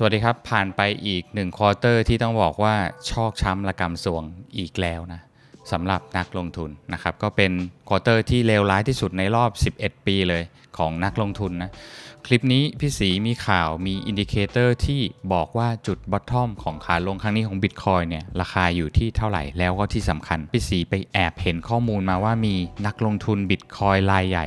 สวัสดีครับ ผ่านไปอีกหนึ่งควอเตอร์ที่ต้องบอกว่าชอกช้ำระกำสวงอีกแล้วนะสำหรับนักลงทุนนะครับ ก็เป็นควอเตอร์ที่เลวร้ายที่สุดในรอบ 11 ปีเลยของนักลงทุนนะ คลิปนี้พี่สีมีข่าวมีอินดิเคเตอร์ที่บอกว่าจุดบอททอมของขาลงครั้งนี้ของ Bitcoin เนี่ย ราคาอยู่ที่เท่าไหร่แล้วก็ที่สำคัญ พี่สีไปแอบเห็นข้อมูลมาว่ามีนักลงทุน Bitcoin รายใหญ่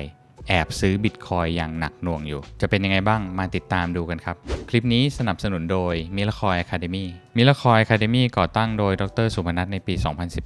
แอบซื้อบิตคอยอย่างหนักหน่วงอยู่ จะเป็นยังไงบ้างมาติดตามดูกันครับ คลิปนี้สนับสนุนโดยมิลคอยอะคาเดมี่มิลคอยอะคาเดมี่ก่อตั้งโดยดรสุพนัทในปี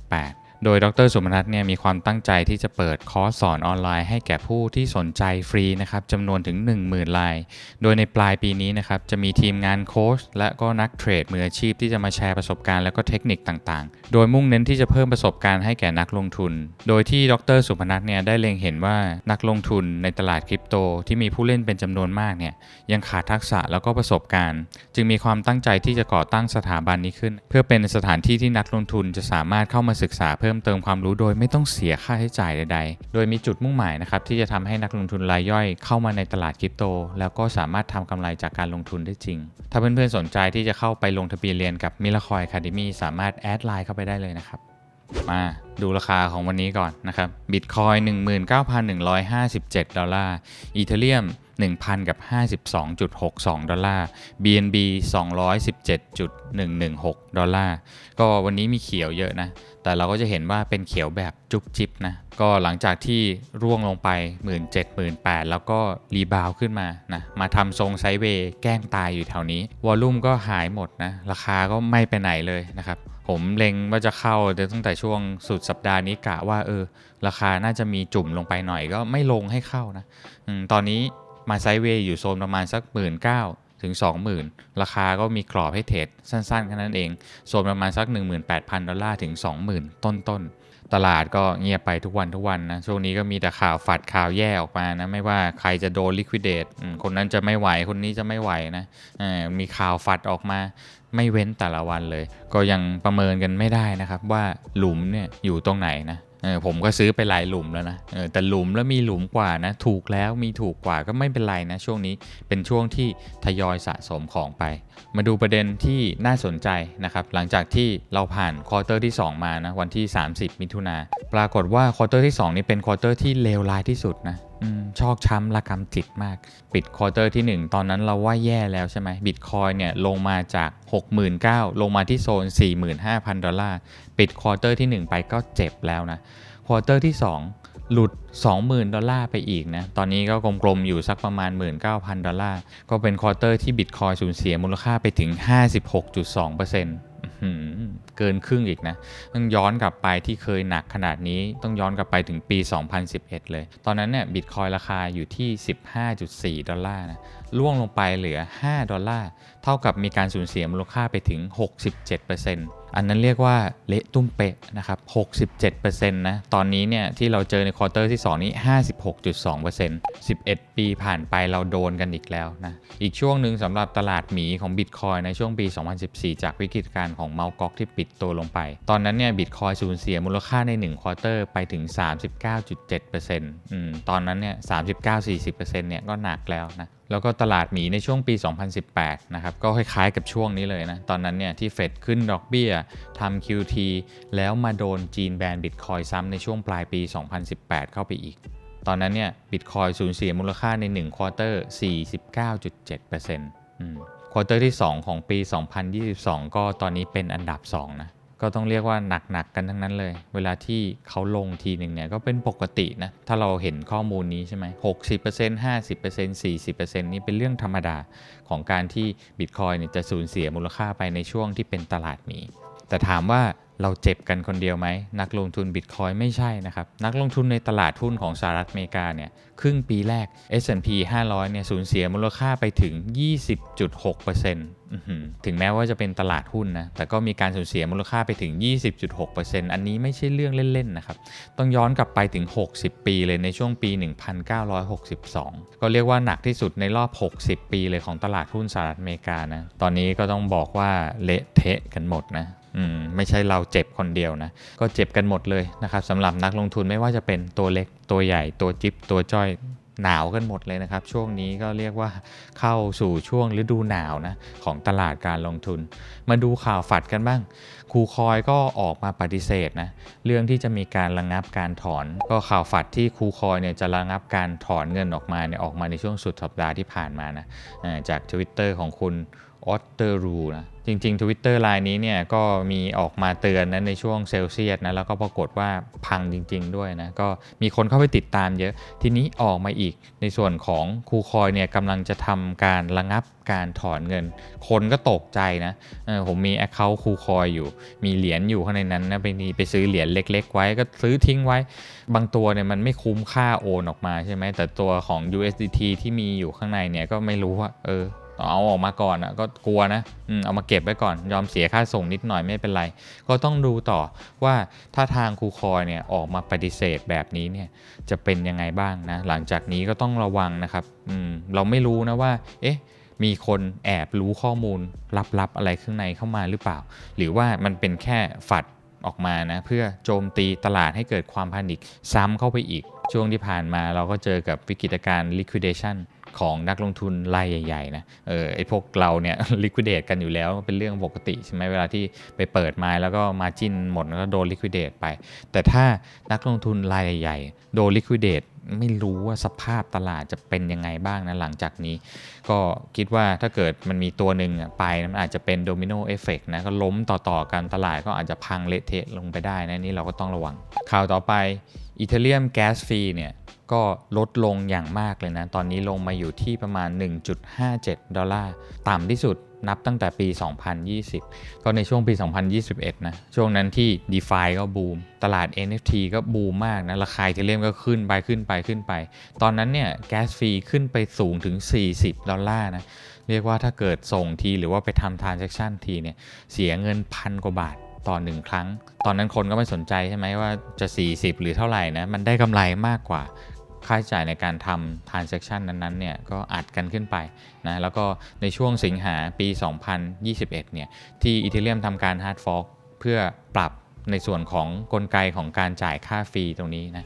2018 โดยดรสุพนัทเนี่ยมีความตั้งใจที่จะเปิดคอร์สสอนออนไลน์ให้แก่ผู้ที่สนใจฟรีนะครับจำนวนถึง 10,000ราย โดยในปลายปีนี้นะครับจะมีทีมงานโค้ชและก็นักเทรดมืออาชีพที่จะมาแชร์ประสบการณ์และก็เทคนิคต่างๆ โดยมุ่งเน้นที่จะเพิ่มประสบการณ์ให้แก่นักลงทุน โดยที่ดรสุพนัทเนี่ยได้เล็งเห็นว่านักลงทุนในตลาดคริปโตที่มีผู้เล่นเป็นจำนวนมากเนี่ยยังขาดทักษะแล้วก็ประสบการณ์ จึงมีความตั้งใจที่จะก่อตั้งสถาบันนี้ขึ้น เพื่อเป็นสถานที่ที่นักลงทุนจะสามารถเข้ามาศึกษาเพิ่มเติมความรู้โดยไม่ต้องเสียค่าใช้จ่ายใด ๆ โดยมีจุดมุ่งหมายนะครับที่จะทำให้นักลงทุนรายย่อยเข้ามาในตลาดคริปโต แล้วก็สามารถทำกำไรจากการลงทุนได้จริง ถ้าเพื่อนๆสนใจที่จะเข้าไปลงทะเบียนเรียนกับมิลคอยคาเดมี่สามารถแอดไลน์เข้าไปได้เลยนะครับมาดูราคาของวันนี้ก่อนนะครับบิตคอย19,157 ดอลลาร์อีเทเรียม 1,000 กับ 52.62 ดอลลาร์ BNB 217.116 ดอลลาร์ ก็วันนี้มีเขียวเยอะนะ แต่เราก็จะเห็นว่าเป็นเขียวแบบจุบจิบนะ ก็หลังจากที่ร่วงลงไป 17 18แล้วก็รีบาวขึ้นมานะ มาทำทรงไซเวย์แกล้งตายอยู่แถวนี้ วอลลุ่มก็หายหมดนะ ราคาก็ไม่ไปไหนเลยนะครับผมเล็งว่าจะเข้าตั้งแต่ช่วงสุดสัปดาห์นี้กะว่าเออ ราคาน่าจะมีจุ่มลงไปหน่อยก็ไม่ลงให้เข้านะอตอนนี้ มาไซด์เวย์อยู่โซนประมาณสัก1 9 0 0 0ถึง 20,000 ราคาก็มีกรอบให้เทรดสั้นๆแค่นั้นเอง โซนประมาณสัก 18,000 ดอลลาร์ถึง 20,000 ต้นๆ ตลาดก็เงียบไปทุกวันทุกวันนะ ช่วงนี้ก็มีแต่ข่าวฝัดข่าวแย่ออกมานะ ไม่ว่าใครจะโดนลิควิดเดตคนนั้นจะไม่ไหว คนนี้จะไม่ไหวนะมีข่าวฝัดออกมาไม่เว้นแต่ละวันเลย ก็ยังประเมินกันไม่ได้นะครับว่าหลุมเนี่ยอยู่ตรงไหนนะ เออผมก็ซื้อไปหลายหลุมแล้วนะเออแต่หลุมแล้วมีหลุมกว่านะ ถูกแล้วมีถูกกว่าก็ไม่เป็นไรนะ ช่วงนี้เป็นช่วงที่ทยอยสะสมของไป มาดูประเด็นที่น่าสนใจนะครับ หลังจากที่เราผ่านควอเตอร์ที่ 2 มานะวันที่ 30 มิถุนาปรากฏว่าควอเตอร์ที่ 2 นี่เป็นควอเตอร์ที่เลวร้ายที่สุดนะ ชอกช้ำระกำจิตมาก ปิดควอเตอร์ที่ 1 ตอนนั้นเราว่าแย่แล้วใช่ไหมบิตคอยเนี่ยลงมาจาก 69,000 ลงมาที่โซน 45,000 ดอลลาร์ ปิดควอเตอร์ที่ 1 ไปก็เจ็บแล้วนะ ควอเตอร์ที่ 2 หลุด 20,000 ดอลลาร์ไปอีกนะ ตอนนี้ก็กลมๆ อยู่สักประมาณ 19,000 ดอลลาร์ ก็เป็นควอเตอร์ที่บิตคอยสูญเสียมูลค่าไปถึง 56.2%อื้อหือ เกินครึ่งอีกนะต้องย้อนกลับไปที่เคยหนักขนาดนี้ต้องย้อนกลับไปถึงปี 2011 เลย ตอนนั้นเนี่ยบิตคอยราคาอยู่ที่ 15.4 ดอลลาร์นะล่วงลงไปเหลือ 5 ดอลลาร์ เท่ากับมีการสูญเสียมูลค่าไปถึง 67%อันนั้นเรียกว่าเละตุ้มเปะนะครับ 67%นะ ตอนนี้เนี่ยที่เราเจอในควอเตอร์ที่ 2 นี้ 56.2% 11 ปีผ่านไปเราโดนกันอีกแล้วนะ อีกช่วงหนึ่งสำหรับตลาดหมีของบิตคอยในช่วงปี 2014 จากวิกฤตการของเมาก๊อกที่ปิดตัวลงไป ตอนนั้นเนี่ยบิตคอยสูญเสียมูลค่าใน1ควอเตอร์ไปถึง 39.7%อืมตอนนั้นเนี่ย39-40%เนี่ยก็หนักแล้วนะแล้วก็ตลาดหมีในช่วงปี 2018 นะครับ ก็คล้ายๆกับช่วงนี้เลยนะ ตอนนั้นเนี่ยที่เฟดขึ้นดอกเบี้ยทำ QT แล้วมาโดนจีนแบนบิตคอยซ้ำในช่วงปลายปี 2018 เข้าไปอีก ตอนนั้นเนี่ยบิตคอยสูญเสียมูลค่าใน1ควอเตอร์ 49.7%อืม ควอเตอร์ที่ 2 ของปี 2022 ก็ตอนนี้เป็นอันดับ 2 นะ ก็ต้องเรียกว่าหนักๆกันทั้งนั้นเลย เวลาที่เขาลงทีหนึ่งเนี่ยก็เป็นปกตินะ ถ้าเราเห็นข้อมูลนี้ใช่ไหม60% 50% 40%นี่เป็นเรื่องธรรมดาของการที่บิตคอยเนี่ยจะสูญเสียมูลค่าไปในช่วงที่เป็นตลาดหมี แต่ถามว่า เราเจ็บกันคนเดียวไหม นักลงทุนบิตคอยไม่ใช่นะครับ นักลงทุนในตลาดหุ้นของสหรัฐอเมริกาเนี่ยครึ่งปีแรก S&P 500เนี่ยสูญเสียมูลค่าไปถึง 20.6%อื้อหือถึงแม้ว่าจะเป็นตลาดหุ้นนะ แต่ก็มีการสูญเสียมูลค่าไปถึง 20.6%อันนี้ไม่ใช่เรื่องเล่นๆนะครับ ต้องย้อนกลับไปถึง 60 ปีเลยในช่วงปี 1962 ก็เรียกว่าหนักที่สุดในรอบ 60 ปีเลยของตลาดหุ้นสหรัฐอเมริกานะ ตอนนี้ก็ต้องบอกว่าเละเทะกันหมดนะ ไม่ใช่เราเจ็บคนเดียวนะ ก็เจ็บกันหมดเลยนะครับสำหรับนักลงทุนไม่ว่าจะเป็นตัวเล็กตัวใหญ่ตัวจิ๊บตัวจ้อยหนาวกันหมดเลยนะครับ ช่วงนี้ก็เรียกว่าเข้าสู่ช่วงฤดูหนาวนะของตลาดการลงทุน มาดูข่าวฝัดกันบ้างครูคอยก็ออกมาปฏิเสธนะเรื่องที่จะมีการระงับการถอน ก็ข่าวฝัดที่ครูคอยเนี่ยจะระงับการถอนเงินออกมาเนี่ยออกมาในช่วงสุดสัปดาห์ที่ผ่านมานะอ่าจาก Twitter ของคุณออตเตอร์รูนะ จริง ๆ Twitter ไลน์นี้เนี่ยก็มีออกมาเตือนนะในช่วงเซลเซียสนะแล้วก็ปรากฏว่าพังจริง ๆ ด้วยนะก็มีคนเข้าไปติดตามเยอะ ทีนี้ออกมาอีกในส่วนของครูคอยเนี่ยกำลังจะทำการระงับการถอนเงิน คนก็ตกใจนะผมมี Account ครูคอยอยู่ มีเหรียญอยู่ข้างในนั้นนะไปนี่ไปซื้อเหรียญเล็ก ๆ ไว้ก็ซื้อทิ้งไว้ บางตัวเนี่ยมันไม่คุ้มค่าโอนออกมาใช่ไหมแต่ตัวของ USDT ที่มีอยู่ข้างในเนี่ยก็ไม่รู้ว่าเออ เอาออกมาก่อนอะก็กลัวนะอเอามาเก็บไว้ก่อนยอมเสียค่าส่งนิดหน่อยไม่เป็นไร ก็ต้องดูต่อว่าถ้าทางครูคอยเนี่ยออกมาปฏิเสธแบบนี้เนี่ยจะเป็นยังไงบ้างนะหลังจากนี้ก็ต้องระวังนะครับอืมเราไม่รู้นะว่า เอ๊ะมีคนแอบรู้ข้อมูลลับๆอะไรข้างในเข้ามาหรือเปล่า หรือว่ามันเป็นแค่ฝัดออกมานะเพื่อโจมตีตลาดให้เกิดความพานิคซ้ำเข้าไปอีก ช่วงที่ผ่านมาเราก็เจอกับวิกฤตการณ์ liquidation ของนักลงทุนรายใหญ่ๆนะเออไอพวกเราเนี่ย liquidate กันอยู่แล้วเป็นเรื่องปกติใช่ไหมเวลาที่ไปเปิดไม้แล้วก็มาจินหมดแล้วก็โดน liquidate ไป แต่ถ้านักลงทุนรายใหญ่ๆโดน liquidate ไม่รู้ว่าสภาพตลาดจะเป็นยังไงบ้างนะหลังจากนี้ ก็คิดว่าถ้าเกิดมันมีตัวหนึ่งไปมันอาจจะเป็นโดมิโนเอฟเฟกนะก็ล้มต่อๆกันตลาดก็อาจจะพังเละเทะลงไปได้นะนี่เราก็ต้องระวังข่าวต่อไปอีเทเรียมแก๊สฟรีเนี่ย ก็ลดลงอย่างมากเลยนะ ตอนนี้ลงมาอยู่ที่ประมาณ 1.57 ดอลลาร์ ต่ำที่สุดนับตั้งแต่ปี 2020 ก็ในช่วงปี 2021 นะ ช่วงนั้นที่ d e f i ก็บูม ตลาด NFT ก็บูมมากนะ ราคาเทเรียมก็ขึ้นไปขึ้นไปขึ้นไป ตอนนั้นเนี่ยแก๊สฟรีขึ้นไปสูงถึง 40 ดอลลาร์นะ เรียกว่าถ้าเกิดส่งทีหรือว่าไปทำ transaction ทีเนี่ย เสียเงินพันกว่าบาทต่อหนึ่งครั้ง ตอนนั้นคนก็ไม่สนใจใช่ไหมว่าจะ 40 หรือเท่าไหร่นะ มันได้กำไรมากกว่า ค่าใช้จ่ายในการทำ transaction นั้นๆเนี่ยก็อัดกันขึ้นไปนะแล้วก็ในช่วงสิงหาปี 2021เนี่ยที่อีเทเรียมทำการ hard fork เพื่อปรับในส่วนของกลไกของการจ่ายค่าฟรีตรงนี้นะ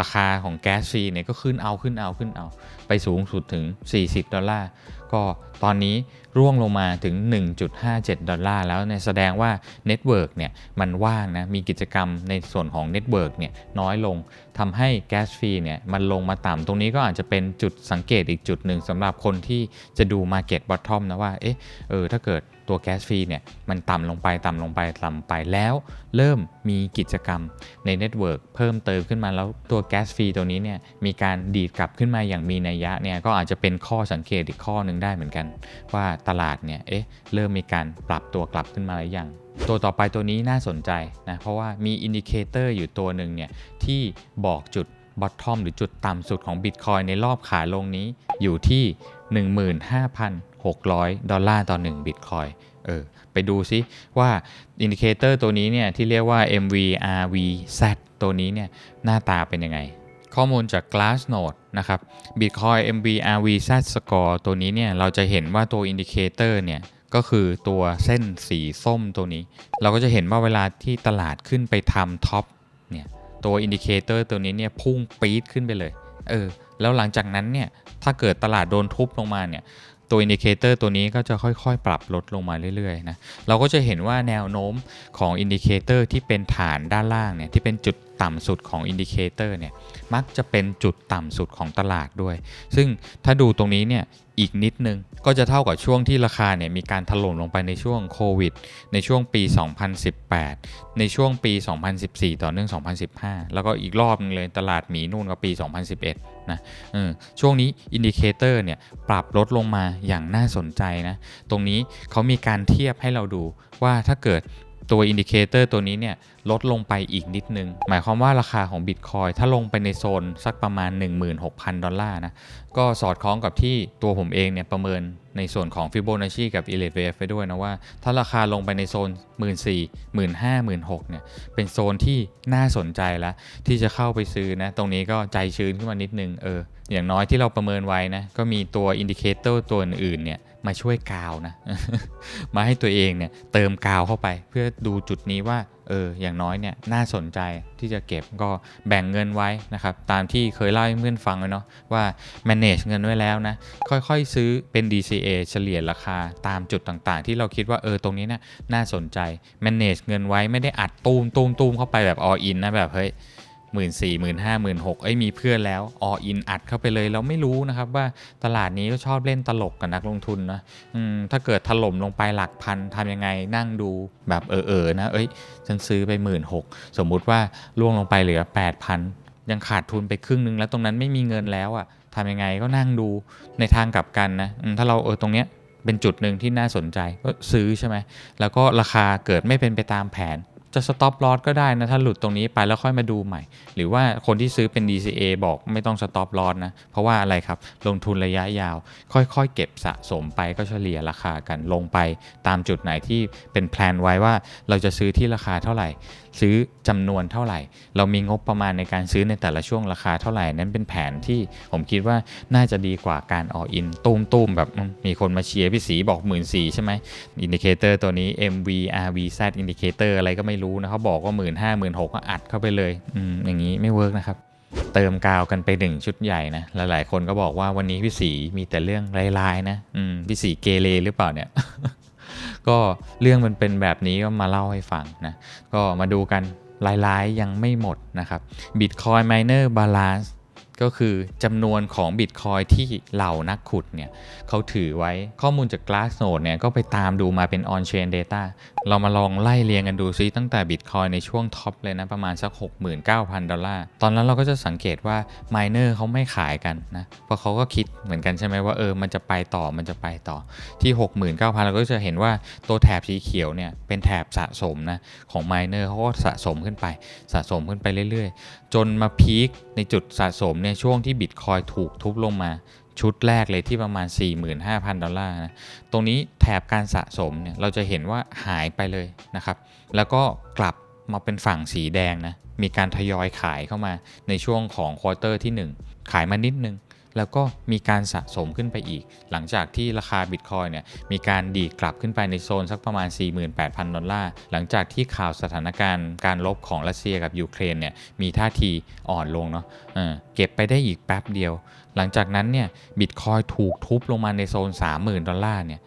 ราคาของแก๊สฟรีเนี่ยก็ขึ้นเอาขึ้นเอาขึ้นเอา ไปสูงสุดถึง 40 ดอลลาร์ ก็ตอนนี้ร่วงลงมาถึง 1.57 ดอลลาร์แล้วแสดงว่าเน็ตเวิร์กเนี่ยมันว่างนะ มีกิจกรรมในส่วนของเน็ตเวิร์กเนี่ยน้อยลงทำให้แก๊สฟรีเนี่ยมันลงมาต่ำตรงนี้ก็อาจจะเป็นจุดสังเกตอีกจุดหนึ่งสำหรับคนที่จะดู Market Bottom นะว่าเอ๊ะเออถ้าเกิด ตัวแก๊สฟรีเนี่ยมันต่ำลงไปต่ำลงไปต่ำไปแล้ว เริ่มมีกิจกรรมในเน็ตเวิร์กเพิ่มเติมขึ้นมาแล้วตัวแก๊สฟรีตัวนี้เนี่ยมีการดีดกลับขึ้นมาอย่างมีนัยยะเนี่ยก็อาจจะเป็นข้อสังเกตอีกข้อหนึ่งได้เหมือนกัน ว่าตลาดเนี่ยเอ๊ะเริ่มมีการปรับตัวกลับขึ้นมาหรือยังตัวต่อไปตัวนี้น่าสนใจนะเพราะว่ามีอินดิเคเตอร์อยู่ตัวหนึ่งเนี่ยที่บอกจุด bottom หรือจุดต่ำสุดของ Bitcoin ในรอบขาลงนี้อยู่ที่ 600 ดอลลาร์ต่อ1 Bitcoin เออไปดูซิว่าอินดิเคเตอร์ตัวนี้เนี่ยที่เรียกว่า MVRVZ ตัวนี้เนี่ยหน้าตาเป็นยังไง ข้อมูลจาก Glassnode นะครับ Bitcoin MVRVZ score ตัวนี้เนี่ยเราจะเห็นว่าตัวอินดิเคเตอร์เนี่ยก็คือตัวเส้นสีส้มตัวนี้ เราก็จะเห็นว่าเวลาที่ตลาดขึ้นไปทำท็อปเนี่ยตัวอินดิเคเตอร์ตัวนี้เนี่ยพุ่งปี๊ดขึ้นไปเลยเออแล้วหลังจากนั้นเนี่ยถ้าเกิดตลาดโดนทุบลงมาเนี่ย ตัวอินดิเคเตอร์ตัวนี้ก็จะค่อยๆ ปรับลดลงมาเรื่อยๆนะเราก็จะเห็นว่าแนวโน้มของอินดิเคเตอร์ที่เป็นฐานด้านล่างเนี่ยที่เป็นจุดต่ำสุดของอินดิเคเตอร์เนี่ยมักจะเป็นจุดต่ำสุดของตลาดด้วย ซึ่งถ้าดูตรงนี้เนี่ยอีกนิดนึง ก็จะเท่ากับช่วงที่ราคาเนี่ยมีการถล่มลงไปในช่วงโควิด ในช่วงปี 2018 ในช่วงปี 2014 ต่อเนื่อง 2015 แล้วก็อีกรอบนึงเลยตลาดหมีนู่นก็ปี 2011 นะเออช่วงนี้อินดิเคเตอร์เนี่ยปรับลดลงมาอย่างน่าสนใจนะ ตรงนี้เขามีการเทียบให้เราดูว่าถ้าเกิดตัวอินดิเคเตอร์ตัวนี้เนี่ย ลดลงไปอีกนิดนึง หมายความว่าราคาของ Bitcoin ถ้าลงไปในโซนสักประมาณ 16,000 ดอลลาร์นะ ก็สอดคล้องกับที่ตัวผมเองเนี่ยประเมินในส่วนของ Fibonacci กับ Elliott Wave ไปด้วยนะว่า ถ้าราคาลงไปในโซน 14,000 15,000 16,000เนี่ยเป็นโซนที่น่าสนใจแล้ว ที่จะเข้าไปซื้อนะ ตรงนี้ก็ใจชื้นขึ้นมานิดนึงเอออย่างน้อยที่เราประเมินไว้นะ ก็มีตัวอินดิเคเตอร์ตัวอื่นๆเนี่ยมาช่วยกาวนะ มาให้ตัวเองเนี่ยเติมกาวเข้าไปเพื่อดูจุดนี้ว่า เอออย่างน้อยเนี่ยน่าสนใจที่จะเก็บก็แบ่งเงินไว้นะครับ ตามที่เคยเล่าให้เพื่อนฟังเลยเนาะว่า manage เงินไว้แล้วนะ ค่อยๆซื้อเป็น DCA เฉลี่ยราคาตามจุดต่างๆ ที่เราคิดว่าเออตรงนี้เนี่ยน่าสนใจ manage เงินไว้ไม่ได้อัดตูมตูมตูมเข้าไปแบบ all in นะแบบเฮ้ย หมื่นสี่หมื่นห้าหมื่นหกเอ้ยมีเพื่อนแล้ว all in อัดเข้าไปเลยเราไม่รู้นะครับว่าตลาดนี้ก็ชอบเล่นตลกกับนักลงทุนนะอืมถ้าเกิดถล่มลงไปหลักพันทำยังไงนั่งดูแบบเออๆนะเอ้ยฉันซื้อไปหมื่นหกสมมุติว่าล่วงลงไปเหลือ8,000ยังขาดทุนไปครึ่งนึงแล้วตรงนั้นไม่มีเงินแล้วอะ่ะทำยังไงก็นั่งดูในทางกลับกันนะถ้าเราเออตรงเนี้ยเป็นจุดหนึ่งที่น่าสนใจก็ซื้อใช่ไหมแล้วก็ราคาเกิดไม่เป็นไปตามแผน จะสต็อปลอสก็ได้นะ ถ้าหลุดตรงนี้ไปแล้วค่อยมาดูใหม่ หรือว่าคนที่ซื้อเป็น DCA บอกไม่ต้องสต็อปลอสนะ เพราะว่าอะไรครับ ลงทุนระยะยาว ค่อยๆ เก็บสะสมไปก็เฉลี่ยราคากันลงไปตามจุดไหนที่เป็นแพลนไว้ว่าเราจะซื้อที่ราคาเท่าไหร่ ซื้อจำนวนเท่าไหร่ เรามีงบประมาณในการซื้อในแต่ละช่วงราคาเท่าไหร่นั้นเป็นแผนที่ผมคิดว่าน่าจะดีกว่าการออินตูมตูมๆแบบมมีคนมาเชียร์พี่สีบอกหมื่นสี่ใช่ไหมอินดิเคเตอร์ตัวนี้ MV RVZ อินดิเคเตอร์อะไรก็ไม่รู้นะเขาบอกว่าหมื่นห้าหมื่นหกก็อัดเข้าไปเลยอืมอย่างนี้ไม่เวิร์กนะครับเติมกาวกันไปหนึ่งชุดใหญ่นะ หลายๆ คนก็บอกว่าวันนี้พี่สีมีแต่เรื่องร้ายๆนะ อืม พี่สีเกเรหรือเปล่าเนี่ย ก็เรื่องมันเป็นแบบนี้ก็มาเล่าให้ฟังนะก็มาดูกันลายๆยังไม่หมดนะครับ Bitcoin Miner Balance ก็คือจำนวนของ Bitcoin ที่เหล่านักขุดเนี่ยเขาถือไว้ข้อมูลจาก Glassnode เนี่ยก็ไปตามดูมาเป็น on-chain data เรามาลองไล่เรียงกันดูซิตั้งแต่ Bitcoin ในช่วงท็อปเลยนะ ประมาณสัก 69,000 ดอลลาร์ ตอนนั้นเราก็จะสังเกตว่า Miner เขาไม่ขายกันนะ เพราะเขาก็คิดเหมือนกันใช่ไหมว่าเออมันจะไปต่อมันจะไปต่อที่ 69,000 เราก็จะเห็นว่าตัวแถบสีเขียวเนี่ยเป็นแถบสะสมนะของ Miner เขาก็สะสมขึ้นไปสะสมขึ้นไปเรื่อยๆ จนมาพีคในจุดสะสมในช่วงที่บิตคอยถูกทุบลงมาชุดแรกเลยที่ประมาณ 45,000 ดอลลาร์นะ ตรงนี้แถบการสะสมเนี่ยเราจะเห็นว่าหายไปเลยนะครับ แล้วก็กลับมาเป็นฝั่งสีแดงนะ มีการทยอยขายเข้ามาในช่วงของควอเตอร์ที่ 1 ขายมานิดนึง แล้วก็มีการสะสมขึ้นไปอีก หลังจากที่ราคาบิตคอยเนี่ยมีการดีดกลับขึ้นไปในโซนสักประมาณ 48,000 ดอลลาร์ หลังจากที่ข่าวสถานการณ์การลบของรัสเซียกับยูเครนเนี่ยมีท่าทีอ่อนลงเนาะเออเก็บไปได้อีกแป๊บเดียว หลังจากนั้นเนี่ยบิตคอยถูกทุบลงมาในโซน 30,000 ดอลลาร์เนี่ย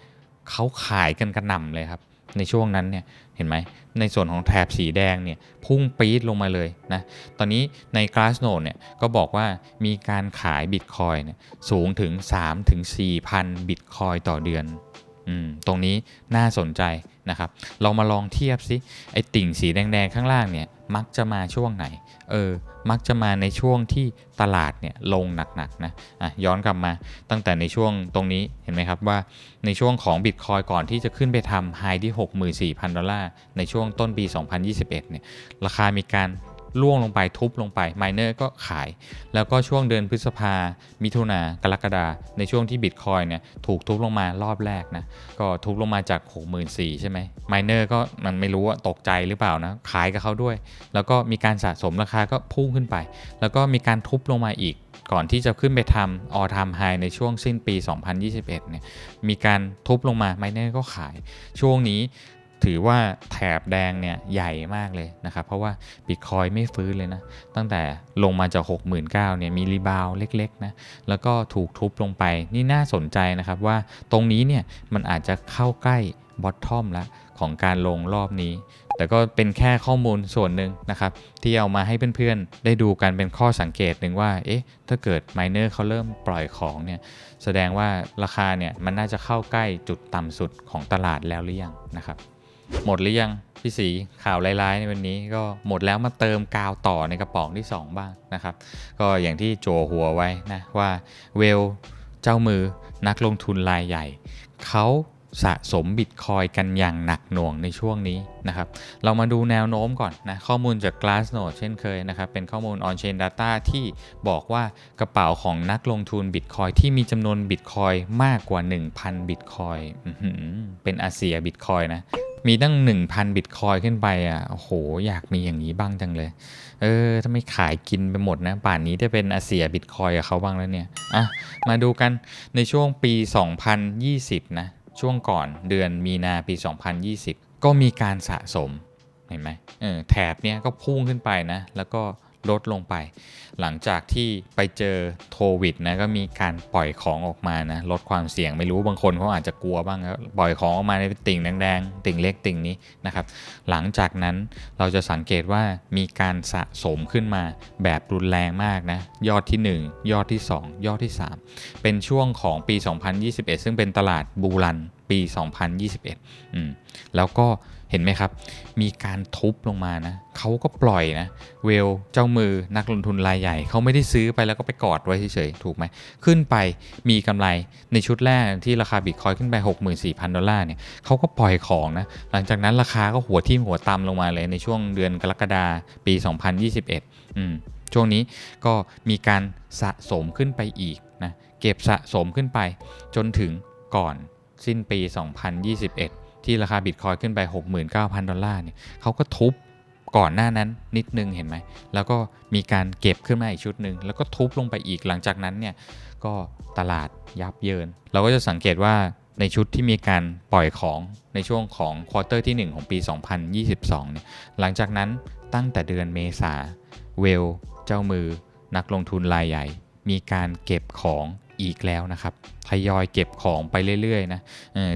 เขาขายกันกระหน่ำเลยครับ ในช่วงนั้นเนี่ยเห็นไหมในส่วนของแถบสีแดงเนี่ยพุ่งปี๊ดลงมาเลยนะตอนนี้ใน Glassnode เนี่ยก็บอกว่ามีการขายบิตคอยเนี่ยสูงถึง3ถึง4,000 บิตคอยต่อเดือนอืมตรงนี้น่าสนใจ นะครับเรามาลองเทียบสิไอติ่งสีแดงๆข้างล่างเนี่ยมักจะมาช่วงไหนเออมักจะมาในช่วงที่ตลาดเนี่ยลงหนักๆนะอะย้อนกลับมาตั้งแต่ในช่วงตรงนี้เห็นไหมครับว่าในช่วงของบิตคอยก่อนที่จะขึ้นไปทำไฮที่ 64,000 ดอลลาร์ในช่วงต้นปี 2021 เนี่ยราคามีการ ล่วงลงไปทุบลงไปไมเนอร์ก็ขาย แล้วก็ช่วงเดือนพฤษภา มิถุนากรกฎาในช่วงที่ Bitcoin เนี่ยถูกทุบลงมารอบแรกนะ ก็ทุบลงมาจาก 64,000ใช่ไหมไมเนอร์ก็มันไม่รู้ว่าตกใจหรือเปล่านะ ขายกับเขาด้วย แล้วก็มีการสะสมราคาก็พุ่งขึ้นไป แล้วก็มีการทุบลงมาอีกก่อนที่จะขึ้นไปทำ all time high ในช่วงสิ้นปี 2021 เนี่ย มีการทุบลงมาไมเนอร์ก็ขาย ช่วงนี้ ถือว่าแถบแดงเนี่ยใหญ่มากเลยนะครับ เพราะว่า Bitcoin ไม่ฟื้นเลยนะ ตั้งแต่ลงมาจาก 69,000เนี่ยมีรีบาวเล็กๆนะ แล้วก็ถูกทุบลงไปนี่น่าสนใจนะครับว่าตรงนี้เนี่ยมันอาจจะเข้าใกล้บอททอมล้วของการลงรอบนี้ แต่ก็เป็นแค่ข้อมูลส่วนหนึ่งนะครับ ที่เอามาให้เพื่อนๆ ได้ดูกันเป็นข้อสังเกตหนึ่งว่า เอ๊ะ ถ้าเกิดไมเนอร์เขาเริ่มปล่อยของเนี่ย แสดงว่าราคาเนี่ยมันน่าจะเข้าใกล้จุดต่ำสุดของตลาดแล้วหรือยังนะครับ หมดหรือยังพี่สีข่าวร้ายๆในวันนี้ก็หมดแล้วมาเติมกาวต่อในกระป๋องที่ 2 บ้างนะครับ ก็อย่างที่โจหัวไว้นะว่าเวลเจ้ามือนักลงทุนรายใหญ่เขา สะสมบิตคอยกันอย่างหนักหน่วงในช่วงนี้นะครับ เรามาดูแนวโน้มก่อนนะ ข้อมูลจาก Glassnode เช่นเคยนะครับ เป็นข้อมูล on-chain data ที่บอกว่ากระเป๋าของนักลงทุนบิตคอยที่มีจำนวนบิตคอยมากกว่า 1,000บิตคอยเป็นอาเซียบิตคอยนะ มีตั้ง 1,000บิตคอยขึ้นไปอะ โอ้โห อยากมีอย่างนี้บ้างจังเลย เออ ถ้าไม่ขายกินไปหมดนะ ป่านนี้ได้เป็นอาเซียบิตคอยกับเขาบ้างแล้วเนี่ย อะ มาดูกันในช่วงปี 2020 นะ ช่วงก่อนเดือนมีนาปี 2020 ก็มีการสะสมเห็นไหมเออแถบเนี้ยก็พุ่งขึ้นไปนะ แล้วก็ ลดลงไป หลังจากที่ไปเจอโควิดนะก็มีการปล่อยของออกมานะลดความเสี่ยงไม่รู้บางคนเขาอาจจะกลัวบ้างปล่อยของออกมาในติ่งแดงๆติ่งเล็กติ่งนี้นะครับ หลังจากนั้นเราจะสังเกตว่ามีการสะสมขึ้นมาแบบรุนแรงมากนะยอดที่ 1 ยอดที่ 2 ยอดที่ 3 เป็นช่วงของปี 2021 ซึ่งเป็นตลาดบูรันปี 2021 อืมแล้วก็ เห็นไหมครับ มีการทุบลงมานะเขาก็ปล่อยนะ เวลเจ้ามือนักลงทุนรายใหญ่เขาไม่ได้ซื้อไปแล้วก็ไปกอดไว้เฉยๆ ถูกไหม ขึ้นไปมีกำไรในชุดแรกที่ราคาบิตคอยขึ้นไป 64,000 ดอลลาร์เนี่ยเขาก็ปล่อยของนะ หลังจากนั้นราคาก็หัวทิ่มหัวตำลงมาเลยในช่วงเดือนกรกฎาปี 2021 อืมช่วงนี้ก็มีการสะสมขึ้นไปอีกนะเก็บสะสมขึ้นไปจนถึงก่อนสิ้นปี 2021 ที่ราคาบิตคอยขึ้นไป 69,000 ดอลลาร์เนี่ยเขาก็ทุบก่อนหน้านั้นนิดนึงเห็นไหม แล้วก็มีการเก็บขึ้นมาอีกชุดหนึ่งแล้วก็ทุบลงไปอีกหลังจากนั้นเนี่ยก็ตลาดยับเยิน เราก็จะสังเกตว่าในชุดที่มีการปล่อยของในช่วงของควอเตอร์ที่ 1 ของปี 2022 เนี่ยหลังจากนั้นตั้งแต่เดือนเมษาเวล เจ้ามือ นักลงทุนรายใหญ่ มีการเก็บของ อีกแล้วนะครับทยอยเก็บของไปเรื่อยๆนะ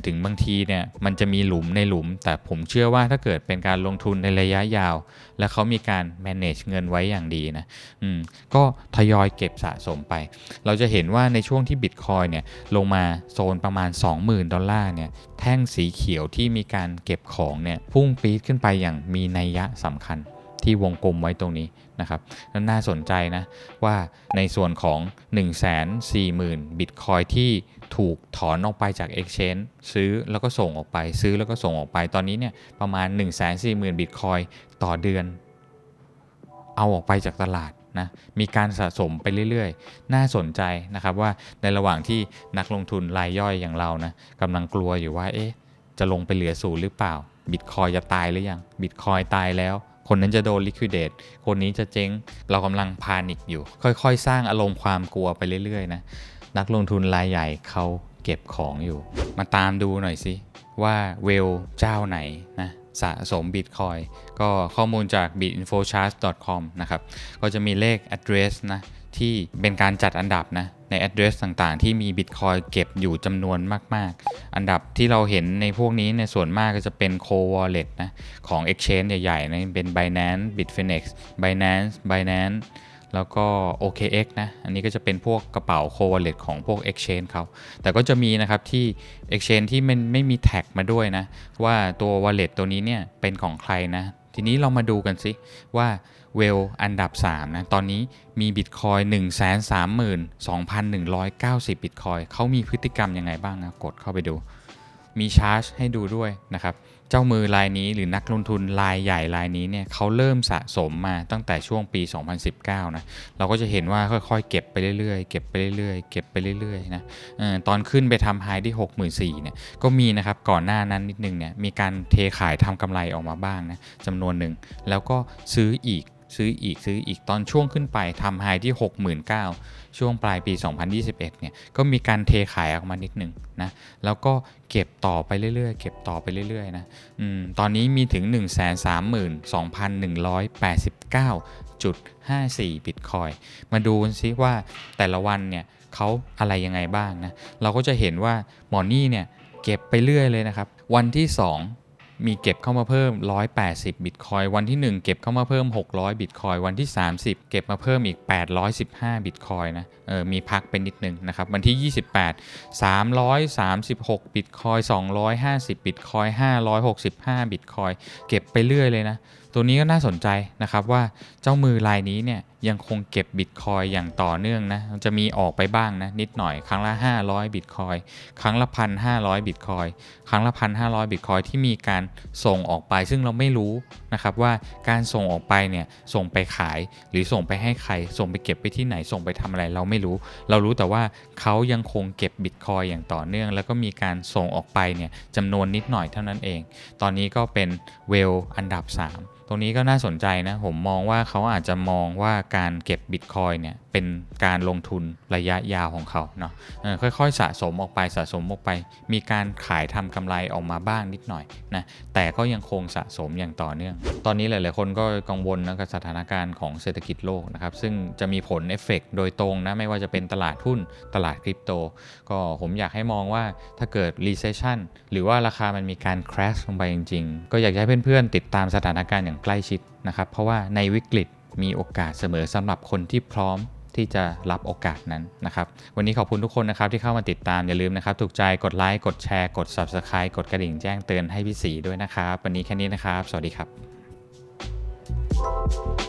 ถึงบางทีเนี่ยมันจะมีหลุมในหลุม แต่ผมเชื่อว่าถ้าเกิดเป็นการลงทุนในระยะยาว และเขามีการ manage เงินไว้อย่างดีนะก็ทยอยเก็บสะสมไป เราจะเห็นว่าในช่วงที่ Bitcoin เนี่ยลงมาโซนประมาณ 20,000 ดอลลาร์เนี่ยแท่งสีเขียวที่มีการเก็บของเนี่ยพุ่งปี๊ดขึ้นไปอย่างมีนัยยะสำคัญที่วงกลมไว้ตรงนี้ นะครับแล้วน่าสนใจนะว่าในส่วนของ 140,000 บิตคอยที่ถูกถอนออกไปจาก Exchange ซื้อแล้วก็ส่งออกไป ซื้อแล้วก็ส่งออกไปตอนนี้เนี่ยประมาณ 140,000 บิตคอยต่อเดือน เอาออกไปจากตลาดนะมีการสะสมไปเรื่อยๆ น่าสนใจนะครับว่าในระหว่างที่นักลงทุนรายย่อยอย่างเรานะกำลังกลัวอยู่ว่าเอ๊ะจะลงไปเหลือศูนย์หรือเปล่าบิตคอยจะตายหรือยังบิตคอยตายแล้ว คนนั้นจะโดนลิควิดเดตคนนี้จะเจ๊ง เรากำลังพานิกอยู่ ค่อยๆ สร้างอารมณ์ความกลัวไปเรื่อยๆนะ นักลงทุนรายใหญ่เขาเก็บของอยู่ มาตามดูหน่อยสิว่าเวลเจ้าไหนนะสะสมบิตคอยก็ข้อมูลจาก bitinfochart.com นะครับ ก็จะมีเลข address นะ ที่เป็นการจัดอันดับนะใน address ต่างๆ ที่มี Bitcoin เก็บอยู่จำนวนมาก ๆ อันดับที่เราเห็นในพวกนี้ในส่วนมากก็จะเป็น Co Wallet นะของ Exchange ใหญ่ๆนะเป็น Binance Bitfinex Binance Binance แล้วก็ OKX นะ อันนี้ก็จะเป็นพวกกระเป๋า Co Wallet ของพวก Exchange เขา แต่ก็จะมีนะครับที่ Exchange ที่มันไม่มีแท็กมาด้วยนะ ว่าตัว Wallet ตัวนี้เนี่ยเป็นของใครนะ ทีนี้เรามาดูกันสิว่า เวลอันดับ 3 นะ ตอนนี้มี Bitcoin 132,190 Bitcoin เขามีพฤติกรรมยังไงบ้างนะ กดเข้าไปดู มีชาร์จให้ดูด้วยนะครับ เจ้ามือรายนี้หรือนักลงทุนรายใหญ่รายนี้เนี่ยเขาเริ่มสะสมมาตั้งแต่ช่วงปี 2019 นะ เราก็จะเห็นว่าค่อยๆ เก็บไปเรื่อยๆ เก็บไปเรื่อยๆ เก็บไปเรื่อยๆ นะออตอนขึ้นไปทำไฮที่ 64,000เนี่ย ก็มีนะครับ ก่อนหน้านั้นนิดนึงเนี่ย มีการเทขายทำกำไรออกมาบ้างนะจำนวนหนึ่ง แล้วก็ซื้ออีก ซื้ออีกซื้ออีกตอนช่วงขึ้นไปทำไฮที่ 69,000 ช่วงปลายปี 2021 เนี่ยก็มีการเทขายออกมานิดนึงนะแล้วก็เก็บต่อไปเรื่อยๆ เก็บต่อไปเรื่อยๆนะอืมตอนนี้มีถึง 132,189.54 บิตคอยมาดูซิว่าแต่ละวันเนี่ยเขาอะไรยังไงบ้างนะเราก็จะเห็นว่าหมอนี่เนี่ยเก็บไปเรื่อยเลยนะครับ วันที่ 2 มีเก็บเข้ามาเพิ่ม 180 บิตคอยวันที่ 1 เก็บเข้ามาเพิ่ม 600 บิตคอยวันที่ 30 เก็บมาเพิ่มอีก 815 บิตคอยนะเออมีพักเป็นนิดนึงนะครับ วันที่ 28 336 บิตคอย250 บิตคอย565 บิตคอยเก็บไปเรื่อยเลยนะ ตัวนี้ก็น่าสนใจนะครับว่าเจ้ามือรายนี้เนี่ยยังคงเก็บบิตคอยอย่างต่อเนื่องนะจะมีออกไปบ้างนะนิดหน่อยครั้งละ 500บิตคอยครั้งละ 1,500บิตคอยครั้งละ 1,500บิตคอยที่มีการส่งออกไป ซึ่งเราไม่รู้นะครับว่าการส่งออกไปเนี่ยส่งไปขายหรือส่งไปให้ใคร ส่งไปเก็บไปที่ไหนส่งไปทำอะไรเราไม่รู้ เรารู้แต่ว่าเขายังคงเก็บบิตคอยอย่างต่อเนื่อง แล้วก็มีการส่งออกไปเนี่ยจำนวนนิดหน่อยเท่านั้นเอง ตอนนี้ก็เป็นเวลอันดับ 3 รงนี้ก็น่าสนใจนะ ผมมองว่าเขาอาจจะมองว่าการเก็บบิตคอยเนี่ยเป็นการลงทุนระยะยาวของเขาเนาะค่อยๆสะสมออกไปสะสมออกไป มีการขายทำกำไรออกมาบ้างนิดหน่อยนะแต่ก็ยังคงสะสมอย่างต่อเนื่อง ตอนนี้หลายๆคนก็กังวลนะกับสถานการณ์ของเศรษฐกิจโลกนะครับซึ่งจะมีผลเอฟเฟกโดยตรงนะไม่ว่าจะเป็นตลาดหุ้นตลาดคริปโต ก็ผมอยากให้มองว่าถ้าเกิด recession หรือว่าราคามันมีการ crash ลงไปจริงๆ ก็อยากให้เพื่อนๆติดตามสถานการณ์อย่างใกล้ชิดนะครับ เพราะว่าในวิกฤตมีโอกาสเสมอสำหรับคนที่พร้อมที่จะรับโอกาสนั้นนะครับ วันนี้ขอบคุณทุกคนนะครับที่เข้ามาติดตามอย่าลืมนะครับ ถูกใจกดไลค์กดแชร์กด subscribe กดกระดิ่งแจ้งเตือนให้พี่สีด้วยนะครับ วันนี้แค่นี้นะครับ สวัสดีครับ